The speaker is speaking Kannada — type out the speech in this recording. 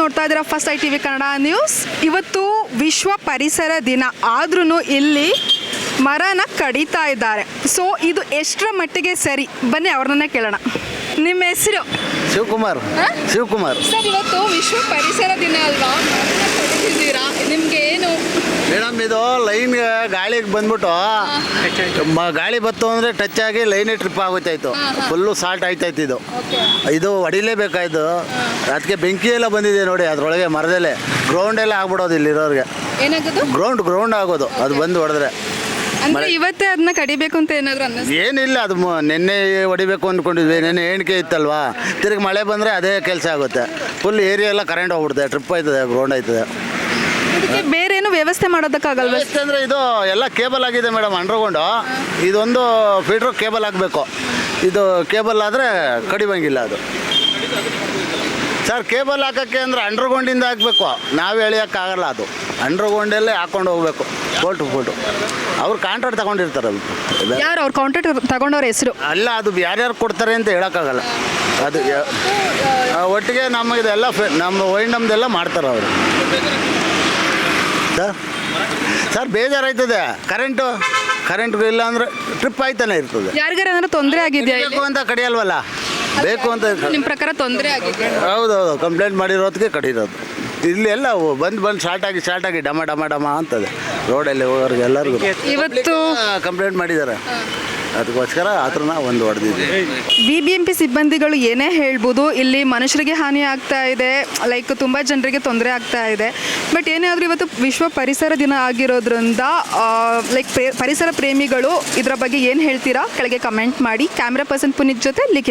ನೋಡ್ತಾ ಇದ್ದೀರಾ first I T V Kannada news. ಇವತ್ತು ವಿಶ್ವ ಪರಿಸರ ದಿನ ಆದ್ರೂ ಇಲ್ಲಿ ಮರನ ಕಡಿತಾ ಇದ್ದಾರೆ. ಸೊ ಇದು ಎಷ್ಟರ ಮಟ್ಟಿಗೆ ಸರಿ? ಬನ್ನಿ ಅವ್ರನ್ನ ಕೇಳೋಣ. ನಿಮ್ಮ ಹೆಸರು? ಶಿವಕುಮಾರ್. ಶಿವಕುಮಾರ್. ಸರ್ ಇವತ್ತು ವಿಶ್ವ ಪರಿಸರ ದಿನ ಅಲ್ವಾ? ಮರನ ಕಡಿತಿದ್ದೀರಾ ನಿಮ್ಗೆ ಏನು ಇದು ಲೈನ್ ಗಾಳಿಗೆ ಬಂದ್ಬಿಟ್ಟು ಮ- ಗಾಳಿ ಬತ್ತು ಅಂದ್ರೆ ಟಚ್ ಆಗಿ ಲೈನ್ ಟ್ರಿಪ್ ಆಗೋಯ್ತಾಯ್ತು. ಫುಲ್ಲು ಸಾಲ್ಟ್ ಆಯ್ತಾಯ್ತು ಇದು. ಇದು ಹೊಡಿಲೇಬೇಕಾಯ್ತು. ಅದಕ್ಕೆ ಬೆಂಕಿ ಎಲ್ಲ ಬಂದಿದೆ ನೋಡಿ ಅದ್ರೊಳಗೆ ಮರದಲ್ಲೇ. ಗ್ರೌಂಡ್ ಎಲ್ಲ ಆಗ್ಬಿಡೋದು ಇಲ್ಲಿರೋರಿಗೆ. ಏನಾಗೋದು? ಗ್ರೌಂಡ್ ಗ್ರೌಂಡ್ ಆಗೋದು. ಅದು ಬಂದು ಹೊಡೆದ್ರೆ. ಅಂದ್ರೆ ಇವತ್ತೇ ಅದನ್ನ ಕಡಿಬೇಕು ಅಂತ ಏನಾದ್ರು ಏನಿಲ್ಲ ಅದು ಮ- ನಿನ್ನೆ ಹೊಡಿಬೇಕು ಅಂದ್ಕೊಂಡಿದ್ವಿ. ನಿನ್ನೆ ಏಣಿಕೆ ಇತ್ತಲ್ವಾ? ತಿರ್ಗಿ ಮಳೆ ಬಂದರೆ ಅದೇ ಕೆಲಸ ಆಗುತ್ತೆ. ಫುಲ್ ಏರಿಯಾ ಎಲ್ಲ ಕರೆಂಟ್ ಹೋಗ್ಬಿಡುತ್ತೆ. ಟ್ರಿಪ್ ಆಯ್ತದೆ ಗ್ರೌಂಡ್ ಆಯ್ತದೆ. ಇದಕ್ಕೆ ಬೇರೆ ಏನು ವ್ಯವಸ್ಥೆ ಮಾಡೋದಕ್ಕಾಗಲ್ವಾ? ಅಂದರೆ ಇದು ಎಲ್ಲ ಕೇಬಲ್ ಆಗಿದೆ ಮೇಡಮ್ ಅಂಡರ್ಗೊಂಡು ಇದೊಂದು ಫೀಟ್ರ್ ಕೇಬಲ್ ಆಗಬೇಕು. ಇದು ಕೇಬಲ್ ಆದರೆ ಕಡಿವಂಗಿಲ್ಲ ಅದು. ಸರ್ ಕೇಬಲ್ ಹಾಕೋಕ್ಕೆ ಅಂದರೆ ಅಂಡರ್ಗ್ರೌಂಡಿಂದ ಹಾಕ್ಬೇಕು. ನಾವು ಎಳಿಯೋಕ್ಕಾಗಲ್ಲ ಅದು. ಅಂಡರ್ಗ್ರೌಂಡಲ್ಲೇ ಹಾಕೊಂಡು ಹೋಗ್ಬೇಕು. ಬೋಲ್ಟ್ ಫೋಟು ಅವ್ರು ಕಾಂಟ್ರಾಕ್ಟ್ ತಗೊಂಡಿರ್ತಾರೆ ಅದು ಯಾರು ಅವ್ರು ಕಾಂಟ್ರಾಕ್ಟ್ ತಗೊಂಡವ್ರ ಹೆಸರು? ಅಲ್ಲ ಅದು ಯಾರ್ಯಾರು ಕೊಡ್ತಾರೆ ಅಂತ ಹೇಳೋಕ್ಕಾಗಲ್ಲ. ಅದು ಯ- ಆ, ಒಟ್ಟಿಗೆ ನಮ್ಮ ಇದೆಲ್ಲ ಫೆ- ನಮ್ಮ ವೈಂಡಮ್ದೆಲ್ಲ ಮಾಡ್ತಾರೆ ಅವರು. ಸರ್? ಸರ್ ಬೇಜಾರಾಯ್ತದೆ. ಕರೆಂಟು ಕರೆಂಟ್ ಇಲ್ಲ ಅಂದ್ರೆ ಟ್ರಿಪ್ ಆಯ್ತಾನೆ ಇರ್ತದೆ. ಯಾರಿಗಾರ ಏನಾದ್ರು ತೊಂದರೆ ಆಗಿದೆಯಾ ಬೇಕು ಅಂತ ಕಡಿಯಲ್ವಲ್ಲ? ಬೇಕು ಅಂತ ನಿಮ್ಮ ಪ್ರಕಾರ ತೊಂದರೆ ಆಗಿದೆ ಹೌದೌದು ಕಂಪ್ಲೇಂಟ್ ಮಾಡಿರೋದಕ್ಕೆ ಕಡಿರೋದು. ಇಲ್ಲಿ ಎಲ್ಲ ಬಂದು ಬಂದು ಶಾರ್ಟ್ ಆಗಿ ಶಾರ್ಟ್ ಆಗಿ ಡಮ ಡಮ ಡಮ ಅಂತದೆ. ರೋಡಲ್ಲಿ ಹೋಗೋರಿಗೆ ಎಲ್ಲರಿಗೂ ಇವತ್ತು ಕಂಪ್ಲೇಂಟ್ ಮಾಡಿದ್ದಾರೆ. ಅದಕ್ಕೋಸ್ಕರ ಹತ್ರನ ಒಂದು ಹೊಡೆದಿದ್ದೀವಿ ಬಿ ಬಿ ಎಂ ಪಿ ಸಿಬ್ಬಂದಿಗಳು ಏನೇ ಹೇಳ್ಬೋದು, ಇಲ್ಲಿ ಮನುಷ್ಯರಿಗೆ ಹಾನಿ ಆಗ್ತಾ ಇದೆ ಲೈಕ್ ತುಂಬ ಜನರಿಗೆ ತೊಂದರೆ ಆಗ್ತಾ ಇದೆ. ಬಟ್ ಏನೇ ಆದರೂ ಇವತ್ತು ವಿಶ್ವ ಪರಿಸರ ದಿನ ಆಗಿರೋದ್ರಿಂದ ಲೈಕ್ ಪರಿಸರ ಪ್ರೇಮಿಗಳು ಇದರ ಬಗ್ಗೆ ಏನು ಹೇಳ್ತೀರಾ? ಕೆಳಗೆ ಕಮೆಂಟ್ ಮಾಡಿ. ಕ್ಯಾಮ್ರಾ ಪರ್ಸನ್ ಪುನೀತ್ ಜೊತೆ ಲಿಖಿತ.